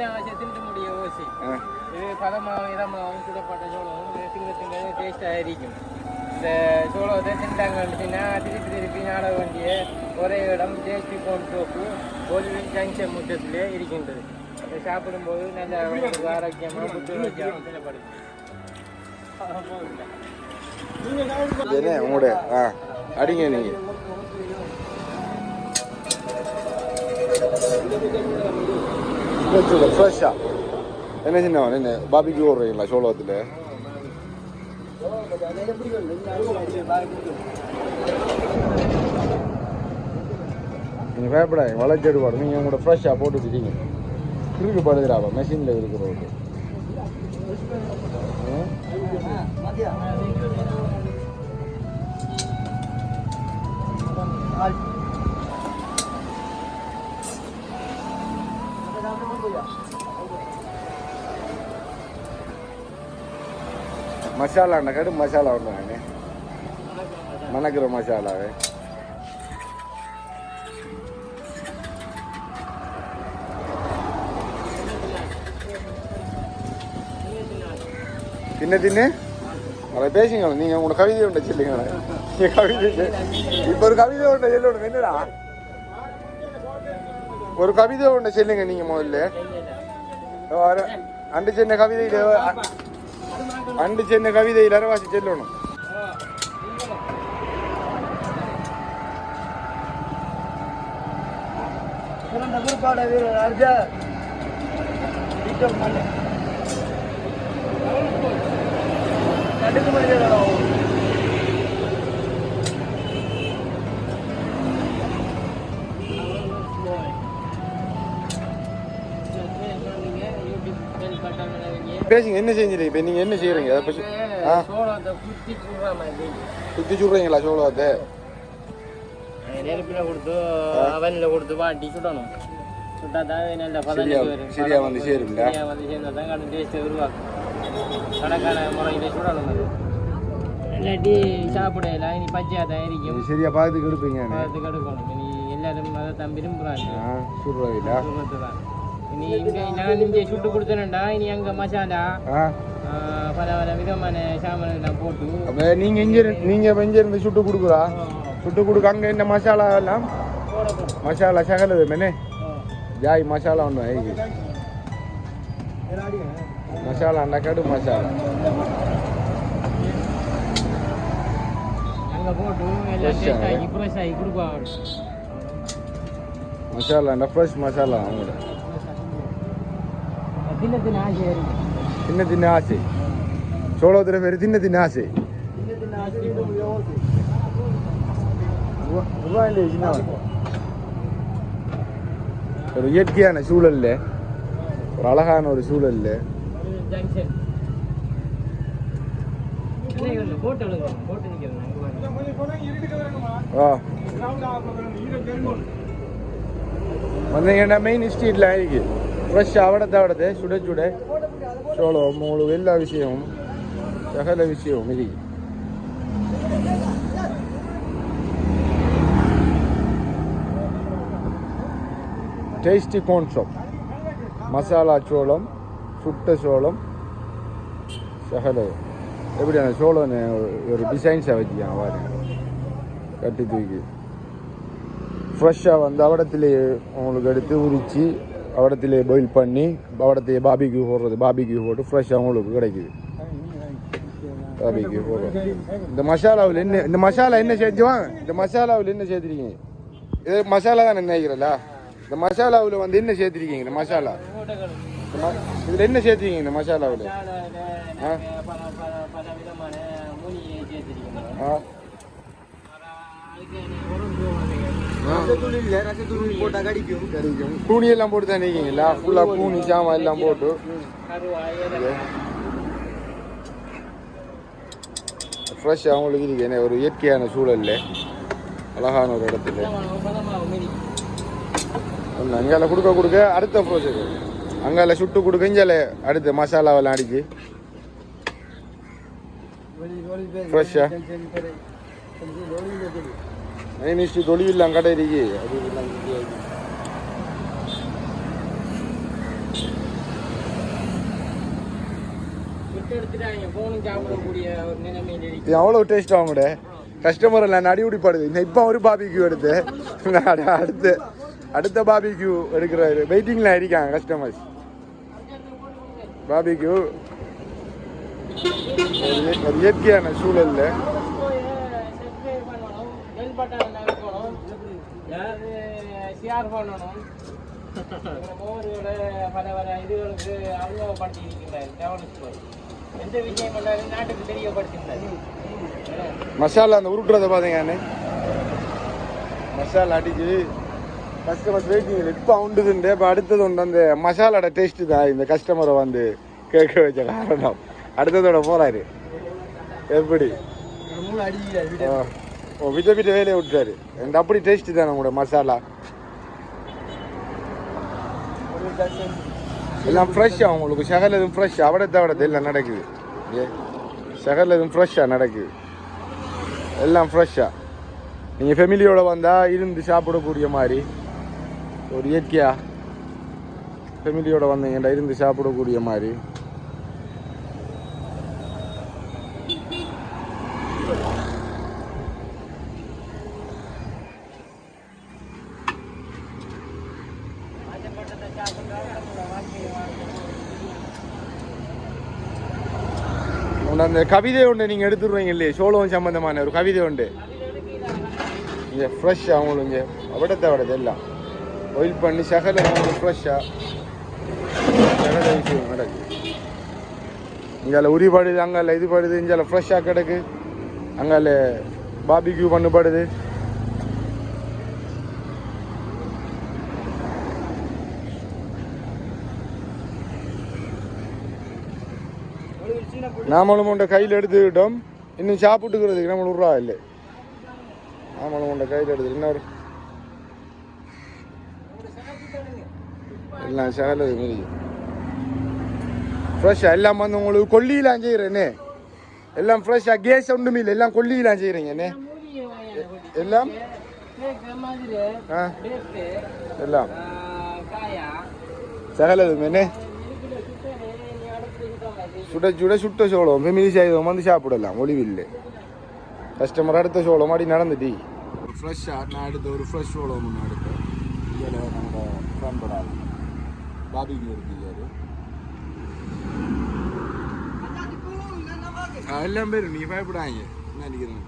திண்டு முடிய ஓசி. இது பதமாகவும் இதமாகவும் சுடப்பட்ட சோளம் திங்க திங்க டேஸ்டாக இருக்கும் இந்த சோளத்தை திண்டாங்கன்னா திருப்பி திருப்பி நாட வேண்டிய ஒரே இடம் ஜேபி போன் தோப்பு ஒரு ஜங்ஷன் முற்றத்திலே இருக்கின்றது இதை சாப்பிடும்போது நல்ல ஆரோக்கியமாக புத்துணர்ச்சியாக தினப்படுது என்ன உங்களோட ஆ அடிங்க நீங்க ஃப்ரெஷ்ஷா என்ன சின்ன என்ன பாபிக்கு ஓடுறீங்களா சோளத்தில் நீங்கள் பயப்படாது வளர்ச்சி பாடு நீங்கள் உங்களோட ஃப்ரெஷ்ஷாக போட்டு வச்சுட்டீங்க இருக்கு படுதுடாப்பா மெஷினில் இருக்கிறவங்க Thank மசாலா கடும் மசாலா ஒன்று மணக்கிற மசாலாவே. தின்ன தின்னு. அதை பேசுங்க நீங்க உங்களோட கவிதை ஒன்று சொல்லுங்க கவிதை சொல்~ இப்ப ஒரு கவிதை ஒன்று சொல்லணும் என்னடா? ஒரு கவிதை ஒன்று சொல்லுங்க நீங்க முதல்ல. அண்டு சின்ன கவிதையில அண்டு சின்ன கவிதையில் அரவாசி சொல்லணும். சிறந்த குறிப்பாட வீரர் அர்ஜா விக்ரம் நடுக்கு மனிதர் பேசுங்க என்ன செஞ்சீங்க இப்போ? நீங்க என்ன செய்யறீங்க அதை பற்றி ஆ? சோளத்தை குத்தி சுடுறீங்களா சோளத்தை? நெருப்பில் கொடுத்து அவனில் கொடுத்து வாட்டி சுடணும். சரியா வந்து சரியா வந்து சேர்ந்தா தான் கடை டேஸ்ட்டை உருவாக்கும். கணக்கான முறையில் சுடணும் அது. இல்லாட்டி சாப்பிடல இனி பச்சையாக தான் இருக்கும் சரியா பார்த்து கெடுப்பீங்க பார்த்து கெடுக்கணும் இனி எல்லாரும் அதை தான் விரும்புகிறாங்க ஆ சுடுறீங்களா சுடுறது தான் இங்கே சுட்டு கொடுத்தேன்டா இனி அங்கே மசாலா ஆ ஆ, பல பல விதமான சாமான்லாம் போட்டு அப்போ நீங்க இங்க இருந்து- நீங்க இப்ப இங்க இருந்து சுட்டு கொடுக்குறா சுட்டு கொடுக்க அங்க என்ன மசாலா எல்லாம் மசாலா சகலது மெனே ஜாய் மசாலா ஒன்று ஐக்கு மசாலா கடு மசாலா அங்கே போட்டு எல்லாம் Fresh டேஸ்ட் ஆ? ஆகி ஃப்ரெஷ் ஆகி கொடுப்பாங்க மசாலா ஃப்ரெஷ் மசாலா அவங்களோட தின்ன தின்ன ஆசை இருக்கு சோளத்தில் பேர் தின்ன தின்ன ஆசை. ஒரு இயற்கையான சூழல்ல ஒரு அழகான ஒரு சூழல்ல. வந்தீங்கன்னா மெயின் ஸ்ட்ரீட்ல ஆயிருக்கு. ஃப்ரெஷ் அவடத்தை அவடத்தை சுட சுட சோளம் மூணு எல்லா விஷயமும் சகல விஷயமும் இருக்கு டேஸ்டி கோன் ஷாப் மசாலா சோளம் சுட்ட சோளம் சகல. எப்படியான சோளம் ஒரு டிசைன்ஸை வச்சுக்கான் பாருங்க. கட்டி தூக்கி. ஃப்ரெஷ்ஷாக வந்து அவடத்திலே உங்களுக்கு எடுத்து உரித்து பவடத்திலே பாயில் பண்ணி அவடத்தையே பாபிக்கு போடுறது பாபிக்கு போட்டு ஃப்ரெஷ்ஷாக உங்களுக்கு கிடைக்குது. பாபிக்கு போடுறது. இந்த மசாலாவில் என்ன இந்த மசாலா என்ன சேர்த்துவான் இந்த மசாலாவில் என்ன சேர்த்துருக்கீங்க? இது மசாலா தான் நினைக்கிறல்ல இந்த மசாலாவில் வந்து என்ன சேர்த்துருக்கீங்க இந்த மசாலா? இதில் ம- என்ன சேர்த்துருக்கீங்க இந்த மசாலாவில்? ஆ. ஆ. பூனி எல்லாம் போட்டு தான் நிற்கீங்களா ஃபுல்லாக பூனி சாமான் எல்லாம் போட்டு. ஃப்ரெஷ் அவங்களுக்கு இருக்கு. என்ன ஒரு இயற்கையான சூழல்ல. அழகான ஒரு இடத்துல. ஒன்று அங்கால கொடுக்க கொடுக்க அடுத்த ப்ரோசஸ் அங்கால சுட்டு கொடுக்க இஞ்சால அடுத்த மசாலாவெல்லாம் அடிச்சு. ஃப்ரெஷ்ஷா போனும் சாப்பிடக்கூடிய ஒரு நிலைமையில் இருக்கு இது அவ்வளோ டேஸ்ட் ஆகும்டே கஸ்டமர் எல்லாம் நடி உடிப்படுது இன்னும் இப்போ ஒரு பாபிக்யூ எடுத்து. அடுத்து அடுத்த பாபிக்யூ எடுக்கிறாரு. வெயிட்டிங்கில் இருக்காங்க கஸ்டமர்ஸ் பாபிக்யூ ஒரு இயற்கையான சூழல்ல சப்ஸ்கிரைப் பண்ணணும் பெல் பட்டன் அழுத்தணும் ஷேர் பண்ணணும். மோரோட பல பல இதுகளுக்கு அறிமுகப்படுத்தி இருக்கின்றார் எந்த விஷயம் பண்ணாலும் நாட்டுக்கு மசாலா அந்த உருட்டுறதை பார்த்தீங்கன்னு மசாலா அடிச்சு கஸ்டமர்ஸ் வெயிட்டிங் இப்போ உண்டுதுண்டு. இப்போ அடுத்தது உண்டு அந்த மசாலாட டேஸ்ட்டு தான். இந்த கஸ்டமரை வந்து கேட்க வச்ச காரணம். அடுத்ததோட போறாரு. எப்படி. ஓ வித வித வேலையை விட்டுறாரு எனக்கு அப்படி டேஸ்ட்டு தானே உங்களோட மசாலா. எல்லாம் ஃப்ரெஷ்ஷாக உங்களுக்கு ஷகரில் எதுவும் ஃப்ரெஷ்ஷாக அவட தவிட எல்லாம் நடக்குது. ஏ ஷகரில் எதுவும் ஃப்ரெஷ்ஷாக நடக்குது. எல்லாம் ஃப்ரெஷ்ஷாக நீங்கள் ஃபேமிலியோடு வந்தால் இருந்து சாப்பிடக்கூடிய மாதிரி. ஒரு இயற்கையாக ஃபெமிலியோட வந்தீங்கடா இருந்து சாப்பிடக்கூடிய மாதிரி. உண்டு அந்த கவிதை ஒன்று நீங்கள் எடுத்துருவீங்க இல்லையே? சோளம் சம்பந்தமான ஒரு கவிதை உண்டு இங்கே ஃப்ரெஷ்ஷாக அவங்களும் இங்கே விடத்தை விடது எல்லாம். ஒயில் பண்ணி சகல ஃப்ரெஷ்ஷாக சகல விஷயம் நடக்கு இங்கால உரிபடுது அங்கால இது படுது இங்கால ஃப்ரெஷ்ஷாக கிடக்கு. அங்கால பாபிக்யூ பண்ணப்படுது நாமளும் உண்ட கையில் எடுத்துக்கிட்டோம் இன்னும் சாப்பிட்டுக்கிறதுக்கு நம்ம விட்றா இல்லை நாமளும் உண்ட கையில் எடுத்து இன்னொரு எல்லாம் சகல மாரி ஃப்ரெஷ்ஷாக எல்லாம் வந்து உங்களுக்கு கொல்லியெலாம் செய்கிறேனே எல்லாம் ஃப்ரெஷ்ஷாக கேஸ் ஒன்றுமே இல்லை எல்லாம் கொல்லியெலாம் செய்கிறீங்கண்ணே எல்லாம் மாதிரி ஆ டேஸ்ட்டு எல்லாம் காயா சகலதுமேனே இருக்கிற சுத்தமே நீ அடுத்து சுத்தம் மாதிரி சுட சுட சுட்ட சோளம் ஃபெமிலி சாயுதம் வந்து சாப்பிடலாம் ஒளிவில்லை கஸ்டமர் அடுத்த சோளம் மாடி நடந்துட்டி ஃப்ரெஷ்ஷாக நான் எடுத்த ஒரு ஃப்ரெஷ் சோளம் ஒன்று எடுத்தேன் இதில் நம்ம ஃப்ரெண்டோட பாபிக்கு இருக்காரு எல்லாம் பேர் நீ பயப்படாங்க நினைக்கிறேன்